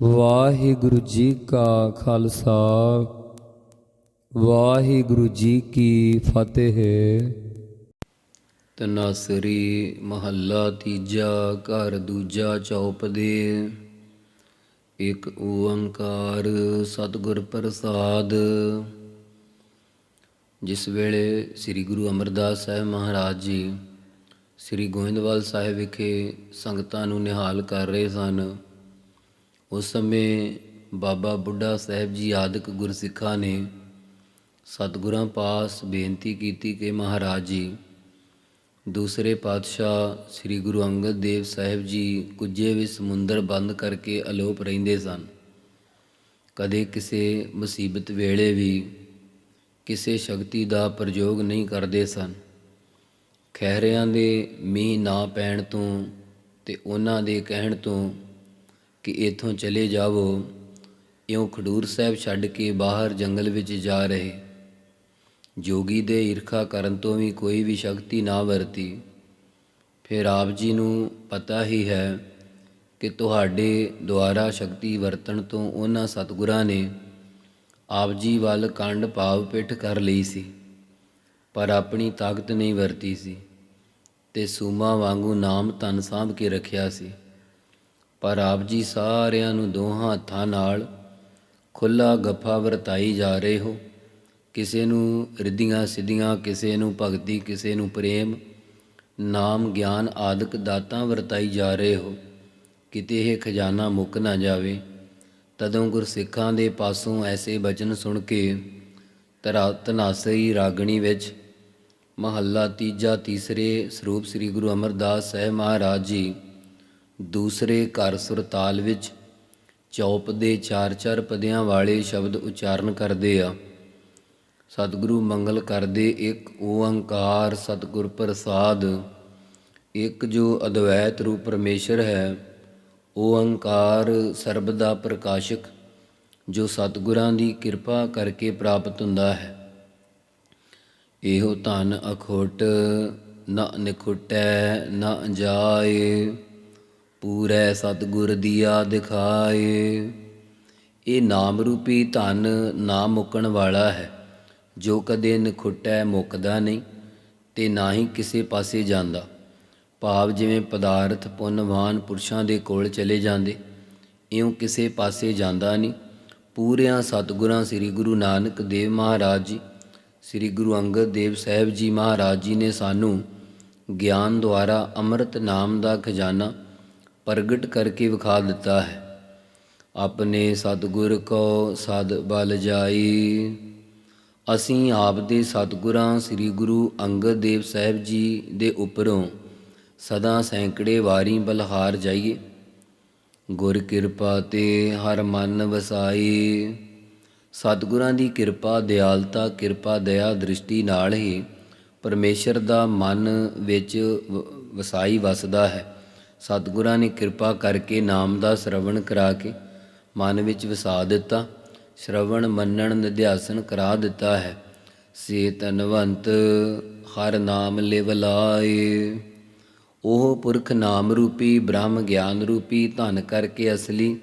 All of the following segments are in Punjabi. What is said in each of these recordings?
ਵਾਹਿਗੁਰੂ ਜੀ ਕਾ ਖਾਲਸਾ, ਵਾਹਿਗੁਰੂ ਜੀ ਕੀ ਫਤਿਹ। ਤਨਾਸਰੀ ਮਹੱਲਾ ਤੀਜਾ, ਘਰ ਦੂਜਾ ਚੌਪ ਦੇ ਇੱਕ ਓੰਕਾਰ ਸਤਿਗੁਰ ਪ੍ਰਸਾਦ। ਜਿਸ ਵੇਲੇ ਸ੍ਰੀ ਗੁਰੂ ਅਮਰਦਾਸ ਸਾਹਿਬ ਮਹਾਰਾਜ ਜੀ ਸ੍ਰੀ ਗੋਇੰਦਵਾਲ ਸਾਹਿਬ ਵਿਖੇ ਸੰਗਤਾਂ ਨੂੰ ਨਿਹਾਲ ਕਰ ਰਹੇ ਸਨ ਉਸ ਸਮੇਂ ਬਾਬਾ ਬੁੱਢਾ ਸਾਹਿਬ ਜੀ ਆਦਿਕ ਗੁਰਸਿੱਖਾਂ ਨੇ ਸਤਿਗੁਰਾਂ ਪਾਸ ਬੇਨਤੀ ਕੀਤੀ ਕਿ ਮਹਾਰਾਜ ਜੀ, ਦੂਸਰੇ ਪਾਤਸ਼ਾਹ ਸ੍ਰੀ ਗੁਰੂ ਅੰਗਦ ਦੇਵ ਸਾਹਿਬ ਜੀ ਕੁਝੇ ਵੀ ਸਮੁੰਦਰ ਬੰਦ ਕਰਕੇ ਅਲੋਪ ਰਹਿੰਦੇ ਸਨ। ਕਦੇ ਕਿਸੇ ਮੁਸੀਬਤ ਵੇਲੇ ਵੀ ਕਿਸੇ ਸ਼ਕਤੀ ਦਾ ਪ੍ਰਯੋਗ ਨਹੀਂ ਕਰਦੇ ਸਨ। ਖਹਿਰਿਆਂ ਦੇ ਮੀਂਹ ਨਾ ਪੈਣ ਤੋਂ ਤੇ ਉਹਨਾਂ ਦੇ ਕਹਿਣ ਤੋਂ ਕਿ ਇਥੋਂ ਚਲੇ ਜਾਵੋ, ਇਉਂ ਖਡੂਰ ਸਾਹਿਬ ਛੱਡ ਕੇ ਬਾਹਰ ਜੰਗਲ ਵਿੱਚ ਜਾ ਰਹੇ। ਜੋਗੀ ਦੇ ਈਰਖਾ ਕਰਨ ਤੋਂ ਵੀ ਕੋਈ ਵੀ ਸ਼ਕਤੀ ਨਾ ਵਰਤੀ। ਫਿਰ ਆਪ ਜੀ ਨੂੰ ਪਤਾ ਹੀ ਹੈ ਕਿ ਤੁਹਾਡੇ ਦੁਆਰਾ ਸ਼ਕਤੀ ਵਰਤਣ ਤੋਂ ਉਹਨਾਂ ਸਤਿਗੁਰਾਂ ਨੇ ਆਪ ਜੀ ਵੱਲ ਕੰਡ ਭਾਵ ਪਿੱਠ ਕਰ ਲਈ ਸੀ, ਪਰ ਆਪਣੀ ਤਾਕਤ ਨਹੀਂ ਵਰਤੀ ਸੀ ਤੇ ਸੂਮਾ ਵਾਂਗੂ ਨਾਮ ਤਨ ਸਾਂਭ ਕੇ ਰੱਖਿਆ ਸੀ। ਪਰ ਆਪ ਜੀ ਸਾਰਿਆਂ ਨੂੰ ਦੋਹਾਂ ਹੱਥਾਂ ਨਾਲ ਖੁੱਲਾ ਗੱਫਾ ਵਰਤਾਈ ਜਾ ਰਹੇ ਹੋ। ਕਿਸੇ ਨੂੰ ਰਿੱਧੀਆਂ ਸਿੱਧੀਆਂ, ਕਿਸੇ ਨੂੰ ਭਗਤੀ, ਕਿਸੇ ਨੂੰ ਪ੍ਰੇਮ, ਨਾਮ, ਗਿਆਨ ਆਦਿਕ ਦਾਤਾਂ ਵਰਤਾਈ ਜਾ ਰਹੇ ਹੋ। ਕਿਤੇ ਇਹ ਖਜ਼ਾਨਾ ਮੁੱਕ ਨਾ ਜਾਵੇ, ਤਦੋਂ ਗੁਰਸਿੱਖਾਂ ਦੇ ਪਾਸੋਂ ਐਸੇ ਬਚਨ ਸੁਣ ਕੇ ਤਰਾ ਤਨਾਸਰੀ ਰਾਗਣੀ ਵਿੱਚ ਮਹੱਲਾ ਤੀਜਾ ਤੀਸਰੇ ਸਰੂਪ ਸ੍ਰੀ ਗੁਰੂ ਅਮਰਦਾਸ ਸਾਹਿਬ ਮਹਾਰਾਜ ਜੀ ਦੂਸਰੇ ਘਰ ਸੁਰਤਾਲ ਵਿੱਚ ਚੌਪ ਦੇ ਚਾਰ ਚਾਰ ਪਦਿਆਂ ਵਾਲੇ ਸ਼ਬਦ ਉਚਾਰਨ ਕਰਦੇ ਆ। ਸਤਿਗੁਰੂ ਮੰਗਲ ਕਰਦੇ ਇੱਕ ਓੰਕਾਰ ਸਤਿਗੁਰ ਪ੍ਰਸਾਦ, ਇੱਕ ਜੋ ਅਦਵੈਤ ਰੂਪ ਪਰਮੇਸ਼ਰ ਹੈ, ਓੰਕਾਰ ਸਰਬ ਦਾ ਪ੍ਰਕਾਸ਼ਕ, ਜੋ ਸਤਿਗੁਰਾਂ ਦੀ ਕਿਰਪਾ ਕਰਕੇ ਪ੍ਰਾਪਤ ਹੁੰਦਾ ਹੈ। ਇਹੋ ਧਨ ਅਖੋਟ ਨਾ ਨਿਖੁਟੈ ਨਾ ਜਾਏ। ਪੂਰੈ ਸਤਿਗੁਰ ਦੀਆ ਦਿਖਾਏ। ਇਹ ਨਾਮ ਰੂਪੀ ਧਨ ਨਾ ਮੁੱਕਣ ਵਾਲਾ ਹੈ। ਜੋ ਕਦੇ ਨਿਖੁਟੈ ਮੁੱਕਦਾ ਨਹੀਂ ਤੇ ਨਾ ਹੀ ਕਿਸੇ ਪਾਸੇ ਜਾਂਦਾ। ਭਾਵ ਜਿਵੇਂ ਪਦਾਰਥ ਪੁੰਨਵਾਨ ਪੁਰਸ਼ਾਂ ਦੇ ਕੋਲ ਚਲੇ ਜਾਂਦੇ, ਇਉਂ ਕਿਸੇ ਪਾਸੇ ਜਾਂਦਾ ਨਹੀਂ। ਪੂਰਿਆਂ ਸਤਿਗੁਰਾਂ ਸ੍ਰੀ ਗੁਰੂ ਨਾਨਕ ਦੇਵ ਮਹਾਰਾਜ ਜੀ, ਸ੍ਰੀ ਗੁਰੂ ਅੰਗਦ ਦੇਵ ਸਾਹਿਬ ਜੀ ਮਹਾਰਾਜ ਜੀ ਨੇ ਸਾਨੂੰ ਗਿਆਨ ਦੁਆਰਾ ਅੰਮ੍ਰਿਤ ਨਾਮ ਦਾ ਖਜ਼ਾਨਾ ਪ੍ਰਗਟ ਕਰਕੇ ਵਿਖਾ ਦਿੱਤਾ ਹੈ। ਆਪਣੇ ਸਤਿਗੁਰ ਕੋ ਸਦ ਬਲ ਜਾਈ। ਅਸੀਂ ਆਪ ਦੇ ਸਤਿਗੁਰਾਂ ਸ੍ਰੀ ਗੁਰੂ ਅੰਗਦ ਦੇਵ ਸਾਹਿਬ ਜੀ ਦੇ ਉੱਪਰੋਂ ਸਦਾ ਸੈਂਕੜੇ ਵਾਰੀ ਬਲਹਾਰ ਜਾਈਏ। ਗੁਰ ਕਿਰਪਾ ਤੇ ਹਰ ਮਨ ਵਸਾਈ। ਸਤਿਗੁਰਾਂ ਦੀ ਕਿਰਪਾ, ਦਿਆਲਤਾ, ਕਿਰਪਾ, ਦਇਆ, ਦ੍ਰਿਸ਼ਟੀ ਨਾਲ ਹੀ ਪਰਮੇਸ਼ਰ ਦਾ ਮਨ ਵਿੱਚ ਵ- ਵਸਾਈ ਵਸਦਾ ਹੈ। ਸਤਿਗੁਰਾਂ ਨੇ ਕਿਰਪਾ ਕਰਕੇ ਨਾਮ ਦਾ ਸ਼ਰਵਣ ਕਰਾ ਕੇ ਮਨ ਵਿੱਚ ਵਸਾ ਦਿੱਤਾ। ਸ਼ਰਵਣ ਮੰਨਣ ਨਿਧਿਆਸਨ ਕਰਾ ਦਿੱਤਾ ਹੈ। ਸੇ ਤਨਵੰਤ ਹਰ ਨਾਮ ਲਿਵ ਲਾਏ। ਉਹ ਪੁਰਖ ਨਾਮ ਰੂਪੀ, ਬ੍ਰਹਮ ਗਿਆਨ ਰੂਪੀ, ਧਨ ਕਰਕੇ ਅਸਲੀ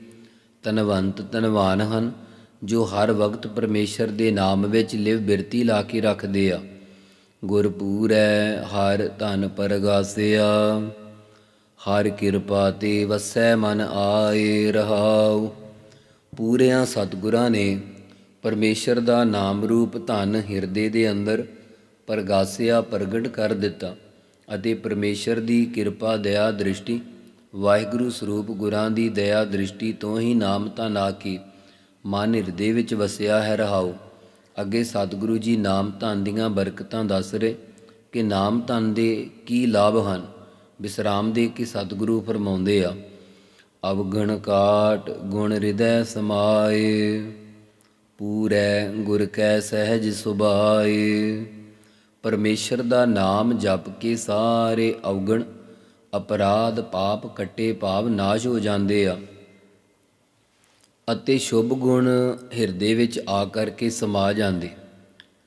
ਤਨਵੰਤ ਤਨਵਾਨ ਹਨ, ਜੋ ਹਰ ਵਕਤ ਪਰਮੇਸ਼ਰ ਦੇ ਨਾਮ ਵਿੱਚ ਲਿਵ ਬਿਰਤੀ ਲਾ ਕੇ ਰੱਖਦੇ ਆ। ਗੁਰਪੂਰੈ, ਹਰ ਧਨ ਪਰਗਾਸਿਆ। ਹਰ ਕਿਰਪਾ ਤੇ ਵਸੈ ਮਨ ਆਏ ਰਹਾਉ। ਪੂਰਿਆਂ ਸਤਿਗੁਰਾਂ ਨੇ ਪਰਮੇਸ਼ਰ ਦਾ ਨਾਮ ਰੂਪ ਧਨ ਹਿਰਦੇ ਦੇ ਅੰਦਰ ਪ੍ਰਗਾਸਿਆ ਪ੍ਰਗਟ ਕਰ ਦਿੱਤਾ ਅਤੇ ਪਰਮੇਸ਼ਰ ਦੀ ਕਿਰਪਾ ਦਇਆ ਦ੍ਰਿਸ਼ਟੀ, ਵਾਹਿਗੁਰੂ ਸਰੂਪ ਗੁਰਾਂ ਦੀ ਦਇਆ ਦ੍ਰਿਸ਼ਟੀ ਤੋਂ ਹੀ ਨਾਮ ਧਨ ਆ ਕੇ ਮਨ ਹਿਰਦੇ ਵਿੱਚ ਵਸਿਆ ਹੈ ਰਹਾਉ। ਅੱਗੇ ਸਤਿਗੁਰੂ ਜੀ ਨਾਮ ਧਨ ਦੀਆਂ ਬਰਕਤਾਂ ਦੱਸ ਰਹੇ ਕਿ ਨਾਮ ਧਨ ਦੇ ਕੀ ਲਾਭ ਹਨ? ਵਿਸਰਾਮ ਦੇ ਕੇ ਸਤਿਗੁਰੂ ਫਰਮਾਉਂਦੇ ਆ ਅਵਗਣ ਕਾਟ ਗੁਣ ਹਿਰਦੈ ਸਮਾਏ, ਪੂਰੈ ਗੁਰ ਕੈ ਸਹਿਜ ਸੁਭਾਏ। ਪਰਮੇਸ਼ਰ ਦਾ ਨਾਮ ਜਪ ਕੇ ਸਾਰੇ ਅਵਗਣ ਅਪਰਾਧ ਪਾਪ ਕੱਟੇ ਭਾਵ ਨਾਸ਼ ਹੋ ਜਾਂਦੇ ਆ, ਅਤੇ ਸ਼ੁਭ ਗੁਣ ਹਿਰਦੇ ਵਿੱਚ ਆ ਕਰਕੇ ਸਮਾ ਜਾਂਦੇ,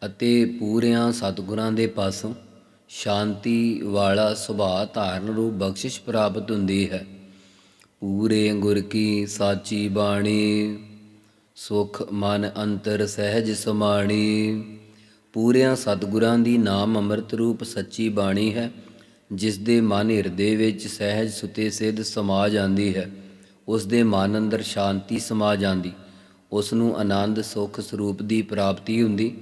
ਅਤੇ ਪੂਰਿਆਂ ਸਤਿਗੁਰਾਂ ਦੇ ਪਾਸੋਂ ਸ਼ਾਂਤੀ ਵਾਲਾ ਸੁਭਾਅ ਧਾਰਨ ਰੂਪ ਬਖਸ਼ਿਸ਼ ਪ੍ਰਾਪਤ ਹੁੰਦੀ ਹੈ। ਪੂਰੇ ਗੁਰ ਕੀ ਸਾਚੀ ਬਾਣੀ, ਸੁਖ ਮਨ ਅੰਤਰ ਸਹਿਜ ਸਮਾਣੀ। ਪੂਰਿਆਂ ਸਤਿਗੁਰਾਂ ਦੀ ਨਾਮ ਅੰਮ੍ਰਿਤ ਰੂਪ ਸੱਚੀ ਬਾਣੀ ਹੈ ਜਿਸ ਦੇ ਮਨ ਹਿਰਦੇ ਵਿੱਚ ਸਹਿਜ ਸੁਤੇ ਸਿੱਧ ਸਮਾ ਜਾਂਦੀ ਹੈ। ਉਸ ਦੇ ਮਨ ਅੰਦਰ ਸ਼ਾਂਤੀ ਸਮਾ ਜਾਂਦੀ ਉਸ ਨੂੰ ਆਨੰਦ ਸੁਖ ਸਰੂਪ ਦੀ ਪ੍ਰਾਪਤੀ ਹੁੰਦੀ,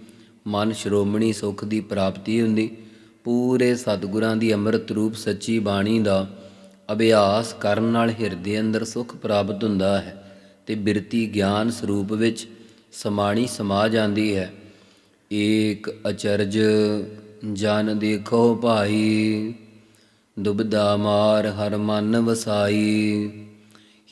ਮਨ ਸ਼੍ਰੋਮਣੀ ਸੁਖ ਦੀ ਪ੍ਰਾਪਤੀ ਹੁੰਦੀ ਪੂਰੇ ਸਤਿਗੁਰਾਂ ਦੀ ਅੰਮ੍ਰਿਤ ਰੂਪ ਸੱਚੀ ਬਾਣੀ ਦਾ ਅਭਿਆਸ ਕਰਨ ਨਾਲ ਹਿਰਦੇ ਅੰਦਰ ਸੁਖ ਪ੍ਰਾਪਤ ਹੁੰਦਾ ਹੈ ਤੇ ਬਿਰਤੀ ਗਿਆਨ ਸਰੂਪ ਵਿੱਚ ਸਮਾਣੀ ਸਮਾ ਜਾਂਦੀ ਹੈ। ਏਕ ਅਚਰਜ ਜਨ ਦੇਖੋ ਭਾਈ, ਦੁਬਦਾ ਮਾਰ ਹਰ ਮਨ ਵਸਾਈ।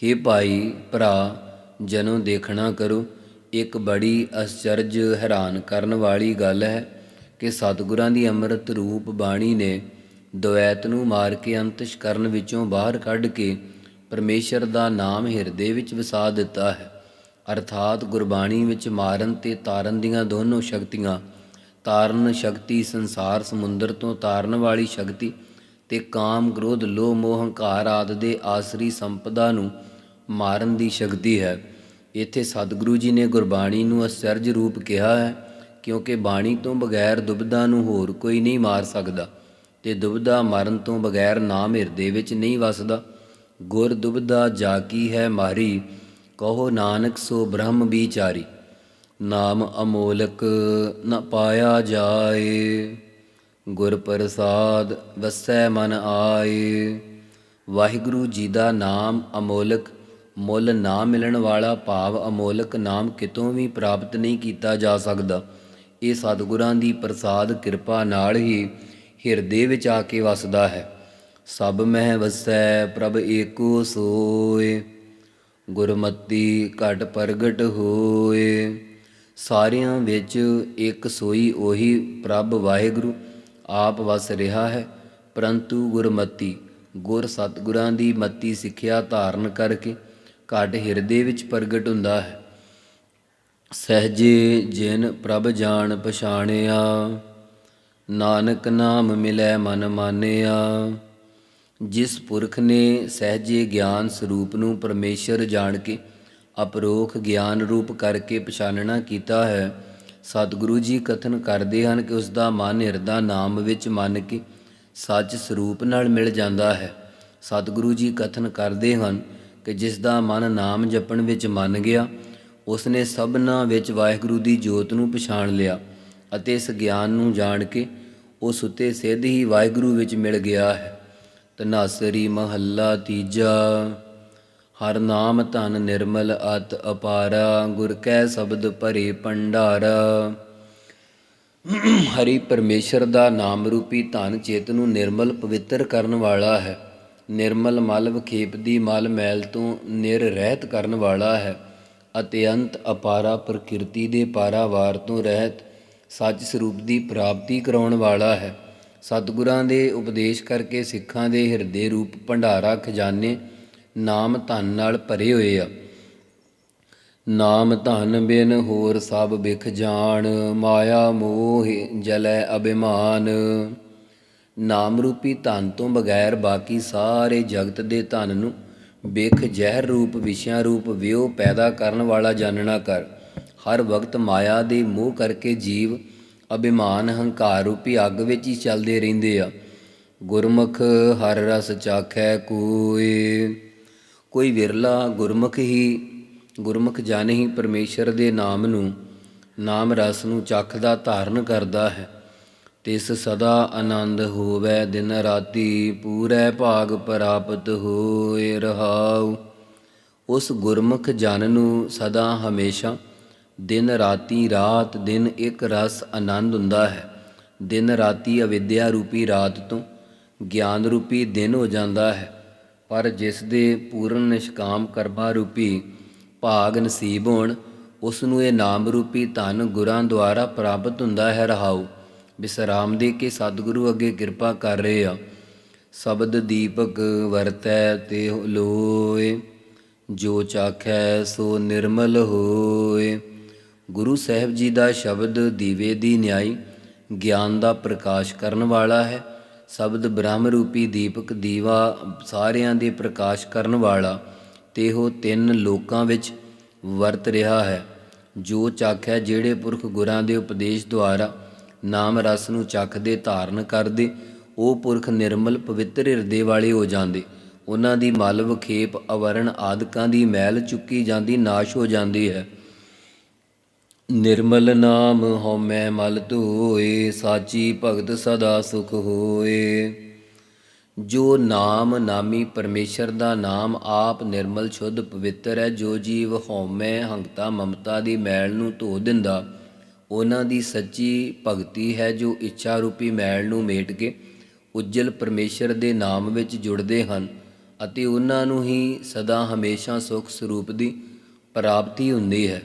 हे ਭਾਈ ਭਰਾ, ਜਨੋ ਦੇਖਣਾ ਕਰੋ, ਇੱਕ ਬੜੀ ਅਚਰਜ ਹੈਰਾਨ ਕਰਨ ਵਾਲੀ ਗੱਲ ਹੈ। ਕਿ ਸਤਿਗੁਰਾਂ ਦੀ ਅੰਮ੍ਰਿਤ ਰੂਪ ਬਾਣੀ ਨੇ ਦੁਐਤ ਨੂੰ ਮਾਰ ਕੇ ਅੰਤਸ਼ਕਰਨ ਵਿੱਚੋਂ ਬਾਹਰ ਕੱਢ ਕੇ ਪਰਮੇਸ਼ਰ ਦਾ ਨਾਮ ਹਿਰਦੇ ਵਿੱਚ ਵਸਾ ਦਿੱਤਾ ਹੈ। ਅਰਥਾਤ ਗੁਰਬਾਣੀ ਵਿੱਚ ਮਾਰਨ ਤੇ ਤਾਰਨ ਦੀਆਂ ਦੋਨੋਂ ਸ਼ਕਤੀਆਂ, ਤਾਰਨ ਸ਼ਕਤੀ ਸੰਸਾਰ ਸਮੁੰਦਰ ਤੋਂ ਤਾਰਨ ਵਾਲੀ ਸ਼ਕਤੀ ਤੇ ਕਾਮ, ਕ੍ਰੋਧ, ਲੋਭ, ਮੋਹ, ਹੰਕਾਰ ਆਦਿ ਦੇ ਆਸਰੀ ਸੰਪਦਾ ਨੂੰ ਮਾਰਨ ਦੀ ਸ਼ਕਤੀ ਹੈ। ਇੱਥੇ ਸਤਿਗੁਰੂ ਜੀ ਨੇ ਗੁਰਬਾਣੀ ਨੂੰ ਅਸਰਜ ਰੂਪ ਕਿਹਾ ਹੈ। ਕਿਉਂਕਿ ਬਾਣੀ ਤੋਂ ਬਗੈਰ ਦੁਬਦਾ ਨੂੰ ਹੋਰ ਕੋਈ ਨਹੀਂ ਮਾਰ ਸਕਦਾ ਤੇ ਦੁਬਦਾ ਮਰਨ ਤੋਂ ਬਗੈਰ ਨਾਮ ਹਿਰਦੇ ਵਿੱਚ ਨਹੀਂ ਵਸਦਾ। ਗੁਰ ਦੁਬਦਾ ਜਾ ਕੀ ਹੈ ਮਾਰੀ, ਕਹੋ ਨਾਨਕ ਸੋ ਬ੍ਰਹਮ ਵਿਚਾਰੀ ਨਾਮ ਅਮੋਲਕ ਨ ਪਾਇਆ ਜਾਏ। ਗੁਰ ਪ੍ਰਸਾਦ ਵਸੈ ਮਨ ਆਏ। ਵਾਹਿਗੁਰੂ ਜੀ ਦਾ ਨਾਮ ਅਮੋਲਕ, ਮੁੱਲ ਨਾ ਮਿਲਣ ਵਾਲਾ ਭਾਵ ਅਮੋਲਕ ਨਾਮ ਕਿਤੋਂ ਵੀ ਪ੍ਰਾਪਤ ਨਹੀਂ ਕੀਤਾ ਜਾ ਸਕਦਾ। ਇਹ ਸਤਿਗੁਰਾਂ ਦੀ ਪ੍ਰਸਾਦ ਕਿਰਪਾ ਨਾਲ ਹੀ ਹਿਰਦੇ ਵਿੱਚ ਆ ਕੇ ਵਸਦਾ ਹੈ। ਸਭ ਮਹਿ ਵਸੈ, ਪ੍ਰਭ ਏਕੋ ਸੋਏ। ਗੁਰਮਤੀ ਘਟ ਪ੍ਰਗਟ ਹੋਏ। ਸਾਰਿਆਂ ਵਿੱਚ ਇੱਕ ਸੋਈ ਉਹੀ ਪ੍ਰਭ ਵਾਹਿਗੁਰੂ ਆਪ ਵਸ ਰਿਹਾ ਹੈ। ਪਰੰਤੂ ਗੁਰਮਤੀ, ਗੁਰ ਸਤਿਗੁਰਾਂ ਦੀ ਮਤੀ ਸਿੱਖਿਆ ਧਾਰਨ ਕਰਕੇ ਘਟ ਹਿਰਦੇ ਵਿੱਚ ਪ੍ਰਗਟ ਹੁੰਦਾ ਹੈ। ਸਹਜੇ ਜਿਨ ਪ੍ਰਭ ਜਾਣ ਪਛਾਣਿਆ, ਨਾਨਕ ਨਾਮ ਮਿਲੈ ਮਨ ਮਾਨਿਆ। ਜਿਸ ਪੁਰਖ ਨੇ ਸਹਜੇ ਗਿਆਨ ਸਰੂਪ ਨੂੰ ਪਰਮੇਸ਼ਰ ਜਾਣ ਕੇ ਅਪਰੋਖ ਗਿਆਨ ਰੂਪ ਕਰਕੇ ਪਛਾਣਨਾ ਕੀਤਾ ਹੈ, ਸਤਿਗੁਰੂ ਜੀ ਕਥਨ ਕਰਦੇ ਹਨ ਕਿ ਉਸ ਦਾ ਮਨ ਹਿਰਦਾ ਨਾਮ ਵਿੱਚ ਮੰਨ ਕੇ ਸੱਚ ਸਰੂਪ ਨਾਲ ਮਿਲ ਜਾਂਦਾ ਹੈ। ਸਤਿਗੁਰੂ ਜੀ ਕਥਨ ਕਰਦੇ ਹਨ ਕਿ ਜਿਸ ਦਾ ਮਨ ਨਾਮ ਜਪਣ ਵਿੱਚ ਮੰਨ ਗਿਆ ਉਸ ਨੇ ਸਭਨਾ ਵਿੱਚ ਵਾਹਿਗੁਰੂ ਦੀ ਜੋਤ ਨੂੰ ਪਛਾਣ ਲਿਆ ਅਤੇ ਇਸ ਗਿਆਨ ਨੂੰ ਜਾਣ ਕੇ ਉਸ ਸੁਤੇ ਸਿੱਧ ਹੀ ਵਾਹਿਗੁਰੂ ਵਿੱਚ ਮਿਲ ਗਿਆ ਹੈ। ਤਨਾਸਰੀ ਮਹੱਲਾ ਤੀਜਾ, ਹਰ ਨਾਮ ਧਨ ਨਿਰਮਲ ਅਤ ਅਪਾਰਾ, ਗੁਰ ਕੈ ਸ਼ਬਦ ਭਰੇ ਭੰਡਾਰਾ। ਹਰੀ ਪਰਮੇਸ਼ਰ ਦਾ ਨਾਮ ਰੂਪੀ ਧਨ ਚੇਤ ਨੂੰ ਨਿਰਮਲ ਪਵਿੱਤਰ ਕਰਨ ਵਾਲਾ ਹੈ। ਨਿਰਮਲ ਮਲ ਵਖੇਪ ਦੀ ਮਲ ਮੈਲ ਤੋਂ ਨਿਰ ਰਹਿਤ ਕਰਨ ਵਾਲਾ ਹੈ। ਅਤਿਅੰਤ ਅਪਾਰਾ ਪ੍ਰਕਿਰਤੀ ਦੇ ਪਾਰਾਵਾਰ ਤੋਂ ਰਹਿਤ ਸੱਚ ਸਰੂਪ ਦੀ ਪ੍ਰਾਪਤੀ ਕਰਾਉਣ ਵਾਲਾ ਹੈ। ਸਤਿਗੁਰਾਂ ਦੇ ਉਪਦੇਸ਼ ਕਰਕੇ ਸਿੱਖਾਂ ਦੇ ਹਿਰਦੇ ਰੂਪ ਭੰਡਾਰਾ ਖਜ਼ਾਨੇ ਨਾਮ ਧਨ ਨਾਲ ਭਰੇ ਹੋਏ ਆ। ਨਾਮ ਧਨ ਬਿਨ ਹੋਰ ਸਭ ਵਿਖ ਜਾਣ, ਮਾਇਆ ਮੋਹ ਜਲੈ ਅਭਿਮਾਨ। ਨਾਮ ਰੂਪੀ ਧਨ ਤੋਂ ਬਗੈਰ ਬਾਕੀ ਸਾਰੇ ਜਗਤ ਦੇ ਧਨ ਨੂੰ ਬਿਖ ਜ਼ਹਿਰ ਰੂਪ ਵਿਸ਼ਿਆਂ ਰੂਪ ਵਿਉ ਪੈਦਾ ਕਰਨ ਵਾਲਾ ਜਾਣਨਾ ਕਰ। ਹਰ ਵਕਤ ਮਾਇਆ ਦੇ ਮੋਹ ਕਰਕੇ ਜੀਵ ਅਭਿਮਾਨ ਹੰਕਾਰ ਰੂਪੀ ਅੱਗ ਵਿੱਚ ਹੀ ਚੱਲਦੇ ਰਹਿੰਦੇ ਆ। ਗੁਰਮੁਖ ਹਰ ਰਸ ਚਾਖੈ ਕੋਈ ਕੋਈ ਵਿਰਲਾ ਗੁਰਮੁਖ ਹੀ, ਗੁਰਮੁਖ ਜਾਣੇ ਹੀ ਪਰਮੇਸ਼ਰ ਦੇ ਨਾਮ ਨੂੰ, ਨਾਮ ਰਸ ਨੂੰ ਚੱਖ ਦਾ ਧਾਰਨ ਕਰਦਾ ਹੈ। ਤਿਸ ਸਦਾ ਆਨੰਦ ਹੋਵੇ, ਦਿਨ ਰਾਤੀ ਪੂਰੇ ਭਾਗ ਪ੍ਰਾਪਤ ਹੋਏ ਰਹਾਉ। ਉਸ ਗੁਰਮੁਖ ਜਨ ਨੂੰ ਸਦਾ ਹਮੇਸ਼ਾ ਦਿਨ ਰਾਤੀ ਰਾਤ ਦਿਨ ਇੱਕ ਰਸ ਆਨੰਦ ਹੁੰਦਾ ਹੈ। ਦਿਨ ਰਾਤੀ ਅਵਿਦਿਆ ਰੂਪੀ ਰਾਤ ਤੋਂ ਗਿਆਨ ਰੂਪੀ ਦਿਨ ਹੋ ਜਾਂਦਾ ਹੈ। ਪਰ ਜਿਸ ਦੇ ਪੂਰਨ ਨਿਸ਼ਕਾਮ ਕਰਮਾ ਰੂਪੀ ਭਾਗ ਨਸੀਬ ਹੋਣ, ਉਸ ਨੂੰ ਇਹ ਨਾਮ ਰੂਪੀ ਧਨ ਗੁਰਾਂ ਦੁਆਰਾ ਪ੍ਰਾਪਤ ਹੁੰਦਾ ਹੈ ਰਹਾਉ। ਵਿਸਰਾਮ ਦੇ ਕੇ ਸਤਿਗੁਰੂ ਅੱਗੇ ਕਿਰਪਾ ਕਰ ਰਹੇ ਆ। ਸ਼ਬਦ ਦੀਪਕ ਵਰਤੈ ਤੇ ਲੋਏ, ਜੋ ਚਾਖੈ ਸੋ ਨਿਰਮਲ ਹੋਏ। ਗੁਰੂ ਸਾਹਿਬ ਜੀ ਦਾ ਸ਼ਬਦ ਦੀਵੇ ਦੀ ਨਿਆਈ, ਗਿਆਨ ਦਾ ਪ੍ਰਕਾਸ਼ ਕਰਨ ਵਾਲਾ ਹੈ। ਸ਼ਬਦ ਬ੍ਰਹਮ ਰੂਪੀ ਦੀਪਕ ਦੀਵਾ ਸਾਰਿਆਂ ਦੇ ਪ੍ਰਕਾਸ਼ ਕਰਨ ਵਾਲਾ, ਤੇ ਉਹ ਤਿੰਨ ਲੋਕਾਂ ਵਿੱਚ ਵਰਤ ਰਿਹਾ ਹੈ। ਜੋ ਚਾਖੈ ਜਿਹੜੇ ਪੁਰਖ ਗੁਰਾਂ ਦੇ ਉਪਦੇਸ਼ ਦੁਆਰਾ ਨਾਮ ਰਸ ਨੂੰ ਚੱਖਦੇ, ਧਾਰਨ ਕਰਦੇ। ਉਹ ਪੁਰਖ ਨਿਰਮਲ ਪਵਿੱਤਰ ਹਿਰਦੇ ਵਾਲੇ ਹੋ ਜਾਂਦੇ। ਉਹਨਾਂ ਦੀ ਮਲ ਵਖੇਪ ਅਵਰਣ ਆਦਿਕਾਂ ਦੀ ਮੈਲ ਚੁੱਕੀ ਜਾਂਦੀ, ਨਾਸ਼ ਹੋ ਜਾਂਦੀ ਹੈ। ਨਿਰਮਲ ਨਾਮ ਹਉਮੈ ਮਲ ਧੋਏ, ਸਾਚੀ ਭਗਤ ਸਦਾ ਸੁਖ ਹੋਏ। ਜੋ ਨਾਮ ਨਾਮੀ ਪਰਮੇਸ਼ਰ ਦਾ ਨਾਮ, ਆਪ ਨਿਰਮਲ ਸ਼ੁੱਧ ਪਵਿੱਤਰ ਹੈ। ਜੋ ਜੀਵ ਹਉਮੈ ਹੰਗਤਾ ਮਮਤਾ ਦੀ ਮੈਲ ਨੂੰ ਧੋ ਦਿੰਦਾ। ਉਹਨਾਂ ਦੀ ਸੱਚੀ ਭਗਤੀ ਹੈ ਜੋ ਇੱਛਾ ਰੂਪੀ ਮੈਲ ਨੂੰ ਮੇਟ ਕੇ ਉਜਲ ਪਰਮੇਸ਼ਰ ਦੇ ਨਾਮ ਵਿੱਚ ਜੁੜਦੇ ਹਨ ਅਤੇ ਉਹਨਾਂ ਨੂੰ ਹੀ ਸਦਾ ਹਮੇਸ਼ਾ ਸੁਖ ਸਰੂਪ ਦੀ ਪ੍ਰਾਪਤੀ ਹੁੰਦੀ ਹੈ।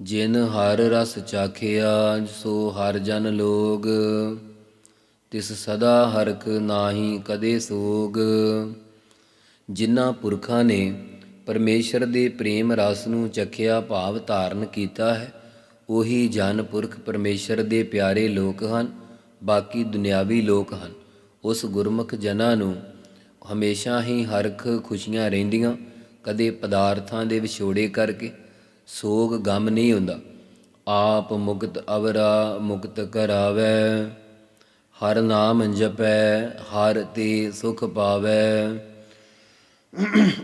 ਜਿਨ ਹਰ ਰਸ ਚਾਖਿਆ, ਸੋ ਹਰ ਜਨ ਲੋਗ, ਤਿਸ ਸਦਾ ਹਰਖ ਨਾਹੀ ਕਦੇ ਸੋਗ। ਜਿਨ੍ਹਾਂ ਪੁਰਖਾਂ ਨੇ ਪਰਮੇਸ਼ਰ ਦੇ ਪ੍ਰੇਮ ਰਸ ਨੂੰ ਚਖਿਆ ਭਾਵ ਧਾਰਨ ਕੀਤਾ ਹੈ ਉਹੀ ਜਨ ਪੁਰਖ ਪਰਮੇਸ਼ਰ ਦੇ ਪਿਆਰੇ ਲੋਕ ਹਨ, ਬਾਕੀ ਦੁਨਿਆਵੀ ਲੋਕ ਹਨ। ਉਸ ਗੁਰਮੁਖ ਜਨਾਂ ਨੂੰ ਹਮੇਸ਼ਾ ਹੀ ਹਰਖ ਖੁਸ਼ੀਆਂ ਰਹਿੰਦੀਆਂ, ਕਦੇ ਪਦਾਰਥਾਂ ਦੇ ਵਿਛੋੜੇ ਕਰਕੇ ਸੋਗ ਗਮ ਨਹੀਂ ਹੁੰਦਾ। ਆਪ ਮੁਕਤ ਅਵਰਾ ਮੁਕਤ ਕਰਾਵੇ, ਹਰ ਨਾਮ ਜਪੈ, ਹਰ ਤੇ ਸੁਖ ਪਾਵੇ।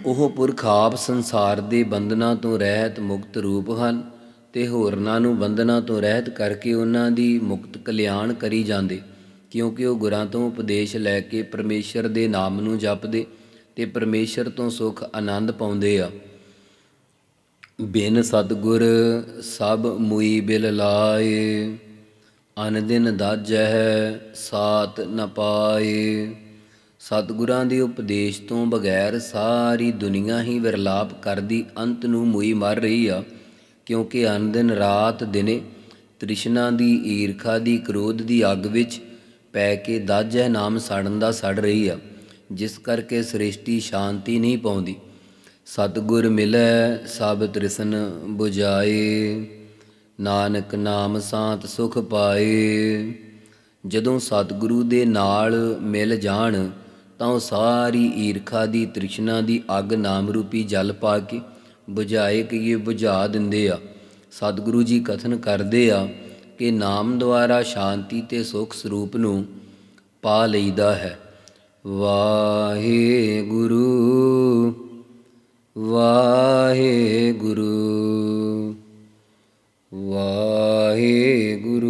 ਉਹ ਪੁਰਖ ਆਪ ਸੰਸਾਰ ਦੇ ਬੰਧਨਾਂ ਤੋਂ ਰਹਿਤ ਮੁਕਤ ਰੂਪ ਹਨ। ਤੇ ਹੋਰਨਾਂ ਨੂੰ ਬੰਧਨਾਂ ਤੋਂ ਰਹਿਤ ਕਰਕੇ ਉਹਨਾਂ ਦੀ ਮੁਕਤ ਕਲਿਆਣ ਕਰੀ ਜਾਂਦੇ, ਕਿਉਂਕਿ ਉਹ ਗੁਰਾਂ ਤੋਂ ਉਪਦੇਸ਼ ਲੈ ਕੇ ਪਰਮੇਸ਼ਰ ਦੇ ਨਾਮ ਨੂੰ ਜਪਦੇ ਤੇ ਪਰਮੇਸ਼ਰ ਤੋਂ ਸੁਖ ਆਨੰਦ ਪਾਉਂਦੇ ਆ। ਬਿਨ ਸਤਗੁਰ ਸਭ ਮੁਈ ਬਿਲ ਲਾਏ, ਅਨ ਦਿਨ ਦਾਜੈ ਸਾਤ ਨ ਪਾਏ। ਸਤਗੁਰਾਂ ਦੇ ਉਪਦੇਸ਼ ਤੋਂ ਬਗੈਰ ਸਾਰੀ ਦੁਨੀਆ ਹੀ ਵਿਰਲਾਪ ਕਰਦੀ ਅੰਤ ਨੂੰ ਮੁਈ ਮਰ ਰਹੀ ਆ। ਕਿਉਂਕਿ ਅਨਦਿਨ ਰਾਤ ਦਿਨੇ ਤ੍ਰਿਸ਼ਨਾ ਦੀ ਈਰਖਾ ਦੀ ਕ੍ਰੋਧ ਦੀ ਅੱਗ ਵਿੱਚ ਪੈ ਕੇ ਦਾਜੈ ਨਾਮ ਸੜਨ ਦਾ ਸੜ ਰਹੀ ਆ, ਜਿਸ ਕਰਕੇ ਸ੍ਰਿਸ਼ਟੀ ਸ਼ਾਂਤੀ ਨਹੀਂ ਪਾਉਂਦੀ। ਸਤਿਗੁਰ ਮਿਲੈ ਸਭ ਤ੍ਰਿਸ਼ਨ 부ਝਾਏ ਨਾਨਕ ਨਾਮ ਸਾਤ ਸੁਖ ਪਾਏ। ਜਦੋਂ ਸਤਿਗੁਰੂ ਦੇ ਨਾਲ ਮਿਲ ਜਾਣ, ਤਾਂ ਉਹ ਸਾਰੀ ਈਰਖਾ ਦੀ ਤ੍ਰਿਸ਼ਨਾ ਦੀ ਅੱਗ ਨਾਮ ਰੂਪੀ ਜਲ ਪਾ ਕੇ ਬੁਝਾਏ ਕਿ ਇਹ 부ਝਾ ਦਿੰਦੇ ਆ। ਸਤਿਗੁਰੂ ਜੀ ਕਥਨ ਕਰਦੇ ਆ ਕਿ ਨਾਮ ਦੁਆਰਾ ਸ਼ਾਂਤੀ ਤੇ ਸੁਖ ਸਰੂਪ ਨੂੰ ਪਾ ਲਈਦਾ ਹੈ। ਵਾਹਿਗੁਰੂ ਵਾਹਿਗੁਰੂ ਵਾਹਿਗੁਰੂ ਵਾਹਿਗੁਰੂ।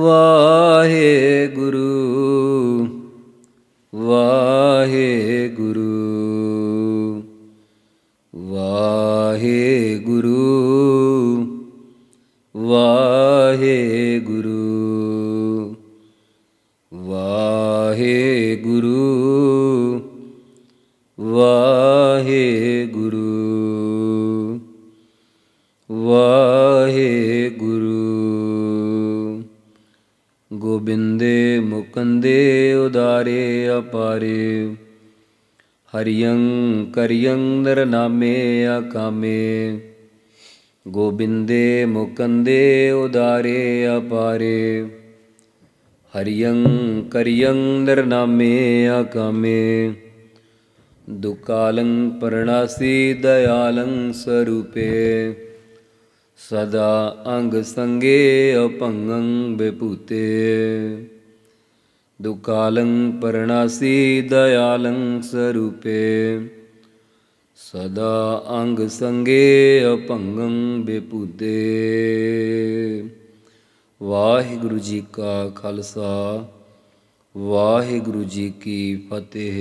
ਵਾਹੇ ਉਦਾਰੇ ਅਪਾਰੇ। ਹਰਿਯੰ ਕਰਿਯੰ ਨਰਨਾਮੇ ਆਕਾਮੇ। ਗੋਬਿੰਦੇ ਮੁਕੰਦੇ ਉਦਾਰੇ ਅਪਾਰੇ। ਹਰਿਯੰ ਕਰਿਯੰ ਨਰਨਾਮੇ ਆਕਾਮੇ। ਦੁਕਾਲੰ ਪਰਣਾਸੀ ਦਇਆਲੰ ਸਰੂਪੇ। ਸਦਾ ਅੰਗ ਸੰਗੇ ਅਪੰਗੰ ਬਿਭੂਤੇ दुकालं परणासि दयालं स्वरूपे सदा अङ्गसङ्गे अपङ्गं बेपुते ਵਾਹਿਗੁਰੂ ਜੀ ਕਾ ਖਾਲਸਾ ਵਾਹਿਗੁਰੂ ਜੀ ਕੀ ਫਤਿਹ